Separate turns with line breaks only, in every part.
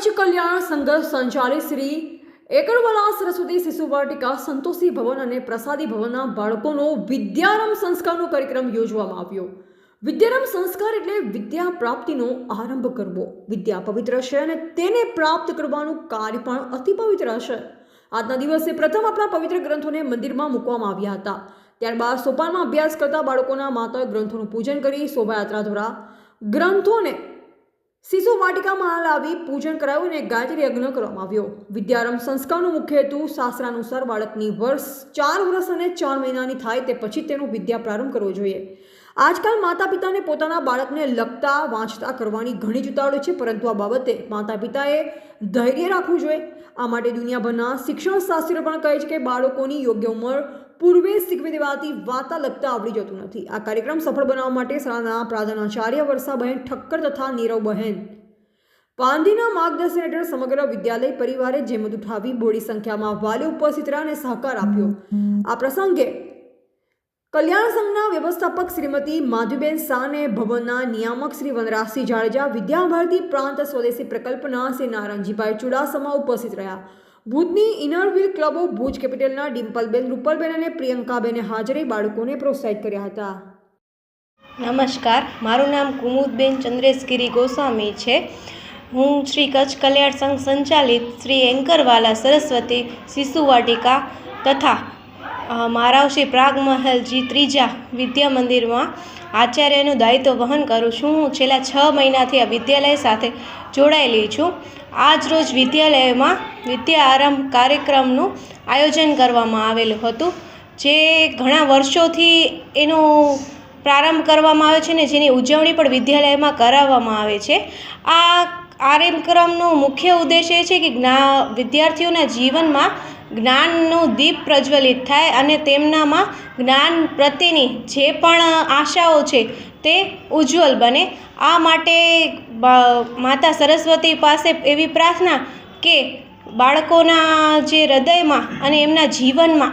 કચ્છ કલ્યાણ સંઘ સંચાલિત શ્રી એકડવાલા સરસ્વતી શિશુ વાટિકા સંતોષી ભવન અને પ્રસાદી ભવનના બાળકોનો વિદ્યારંભ સંસ્કારનો કાર્યક્રમ યોજવામાં આવ્યો. વિદ્યારંભ સંસ્કાર એટલે વિદ્યા પ્રાપ્તિનો આરંભ કરવો. વિદ્યા પવિત્ર છે અને તેને પ્રાપ્ત કરવાનું કાર્ય પણ અતિ પવિત્ર છે. આજના દિવસે પ્રથમ આપણા પવિત્ર ગ્રંથોને મંદિરમાં મૂકવામાં આવ્યા હતા. ત્યારબાદ સોપાનમાં અભ્યાસ કરતા બાળકોના માતા ગ્રંથોનું પૂજન કરી શોભાયાત્રા દ્વારા ગ્રંથોને શિશુ વાટિકામાં લાવી પૂજન કરાયું અને ગાયત્રી યજ્ઞ કરવામાં આવ્યો. વિદ્યારંભ સંસ્કારનો મુખ્ય હેતુ શાસ્ત્રાનુસાર બાળકની વર્ષ ચાર વર્ષ અને ચાર મહિનાની થાય તે પછી તેનો વિદ્યા પ્રારંભ કરવો જોઈએ. આજકાલ માતા પિતાને પોતાના બાળકને લખતા, વાંચતા કરવાની ઘણી જ ઉતાવળ છે, પરંતુ આ બાબતે માતા પિતાએ ધૈર્ય રાખવું જોઈએ. આ માટે દુનિયાભરના શિક્ષણ શાસ્ત્રીઓ પણ કહે છે કે બાળકોની યોગ્ય ઉંમર પૂર્વે શીખવી દેવાથી વાર્તા લગતા આવડી જતું નથી. આ કાર્યક્રમ સફળ બનાવવા માટે શાળાના પ્રાધાનાચાર્ય વર્ષાબહેન ઠક્કર તથા નીરવબહેન પાંધીના માર્ગદર્શન હેઠળ સમગ્ર વિદ્યાલય પરિવારે જેમત ઉઠાવી બોડી સંખ્યામાં વાલીઓ ઉપસ્થિત રહ્યા અને સહકાર આપ્યો. આ પ્રસંગે કલ્યાણ સંઘના વ્યવસ્થાપક શ્રીમતી માધુબેન શાહને ભવનના નિયામક શ્રી વનરાજસિંહ જાડેજા, વિદ્યાભારતી પ્રાંત સ્વદેશી પ્રકલ્પના શ્રી નારાયણજીભાઈ ચુડાસમા ઉપસ્થિત રહ્યા. ભુજની ઇનર ક્લબો ભુજ કેપિટલના ડિમ્પલબેન, રૂપલબેન અને પ્રિયંકાબેને હાજરી બાળકોને પ્રોત્સાહિત કર્યા હતા.
નમસ્કાર, મારું નામ કુમુદબેન ચંદ્રેશગીરી ગોસ્વામી છે. હું શ્રી કચ્છ કલ્યાણ સંઘ સંચાલિત શ્રી એન્કરવાલા સરસ્વતી શિશુ વાટિકા તથા મારાવશ્રી પ્રાગમહેલજી ત્રીજા વિદ્યા મંદિરમાં આચાર્યનું દાયિત્વ વહન કરું છું. હું છેલ્લા છ મહિનાથી આ વિદ્યાલય સાથે જોડાયેલી છું. આજ રોજ વિદ્યાલયમાં વિદ્યા આરંભ કાર્યક્રમનું આયોજન કરવામાં આવેલું હતું, જે ઘણા વર્ષોથી એનું પ્રારંભ કરવામાં આવે છે ને જેની ઉજવણી પણ વિદ્યાલયમાં કરાવવામાં આવે છે. આ કાર્યક્રમનો મુખ્ય ઉદ્દેશ એ છે કે જ્ઞા, વિદ્યાર્થીઓના જીવનમાં જ્ઞાનનો દીપ પ્રજ્વલિત થાય અને તેમનામાં જ્ઞાન પ્રત્યેની જે પણ આશાઓ છે તે ઉજ્જવલ બને. આ માટે માતા સરસ્વતી પાસે એવી પ્રાર્થના કે બાળકોના જે હૃદયમાં અને એમના જીવનમાં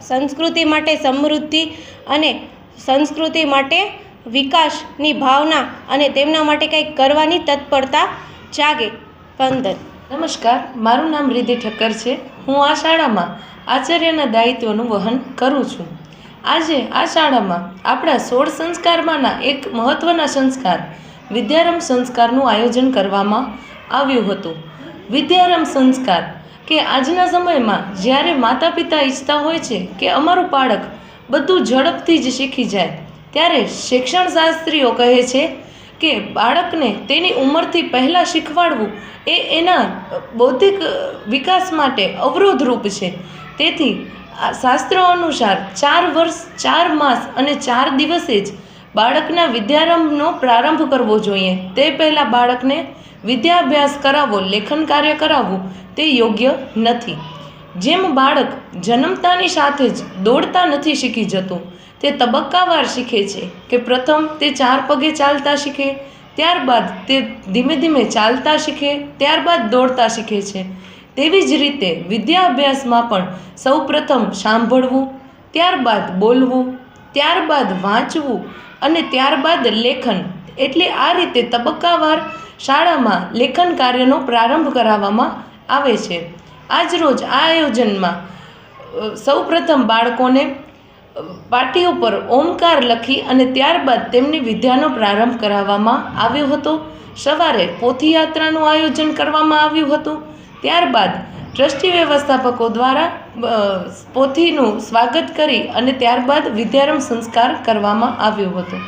સંસ્કૃતિ માટે સમૃદ્ધિ અને સંસ્કૃતિ માટે વિકાસની ભાવના અને તેમના માટે કંઈક કરવાની તત્પરતા જાગે. વંદન.
નમસ્કાર, મારું નામ રિધિ ઠક્કર છે. હું આ શાળામાં આચાર્યના દાયિત્વનું વહન કરું છું. આજે આ શાળામાં આપણા સોળ સંસ્કારમાંના એક મહત્ત્વના સંસ્કાર વિદ્યારંભ સંસ્કારનું આયોજન કરવામાં આવ્યું હતું. વિદ્યારંભ સંસ્કાર કે આજના સમયમાં જ્યારે માતા પિતા ઈચ્છતા હોય છે કે અમારું બાળક બધું ઝડપથી જ શીખી જાય, ત્યારે શિક્ષણ શાસ્ત્રીઓ કહે છે કે બાળકને તેની ઉંમરથી પહેલાં શીખવાડવું એ એના બૌદ્ધિક વિકાસ માટે અવરોધરૂપ છે. તેથી આ શાસ્ત્રો અનુસાર ચાર વર્ષ, ચાર માસ અને ચાર દિવસે જ બાળકના વિદ્યારંભનો પ્રારંભ કરવો જોઈએ. તે પહેલાં બાળકને વિદ્યાભ્યાસ કરાવવો લેખન કાર્ય કરાવવું તે યોગ્ય નથી. જેમ બાળક જન્મતાની સાથે જ દોડતા નથી શીખી જતું, તે તબક્કાવાર શીખે છે કે પ્રથમ તે ચાર પગે ચાલતા શીખે, ત્યારબાદ તે ધીમે ધીમે ચાલતા શીખે, ત્યારબાદ દોડતા શીખે છે. તેવી જ રીતે વિદ્યાભ્યાસમાં પણ સૌપ્રથમ સાંભળવું, ત્યારબાદ બોલવું, ત્યારબાદ વાંચવું અને ત્યારબાદ લેખન એટલે આ રીતે તબક્કાવાર શાળામાં લેખન કાર્યનો પ્રારંભ કરાવવામાં આવે છે. આજરોજ આ આયોજનમાં સૌપ્રથમ બાળકોને પાટીઓ પર ઓમકાર લખી અને ત્યારબાદ તેમની વિદ્યાનો પ્રારંભ કરાવવામાં આવ્યો હતો. સવારે પોથીયાત્રાનું આયોજન કરવામાં આવ્યું હતું. ત્યારબાદ ટ્રસ્ટી વ્યવસ્થાપકો દ્વારા પોથીનું સ્વાગત કરી અને ત્યારબાદ વિદ્યારંભ સંસ્કાર કરવામાં આવ્યો હતો.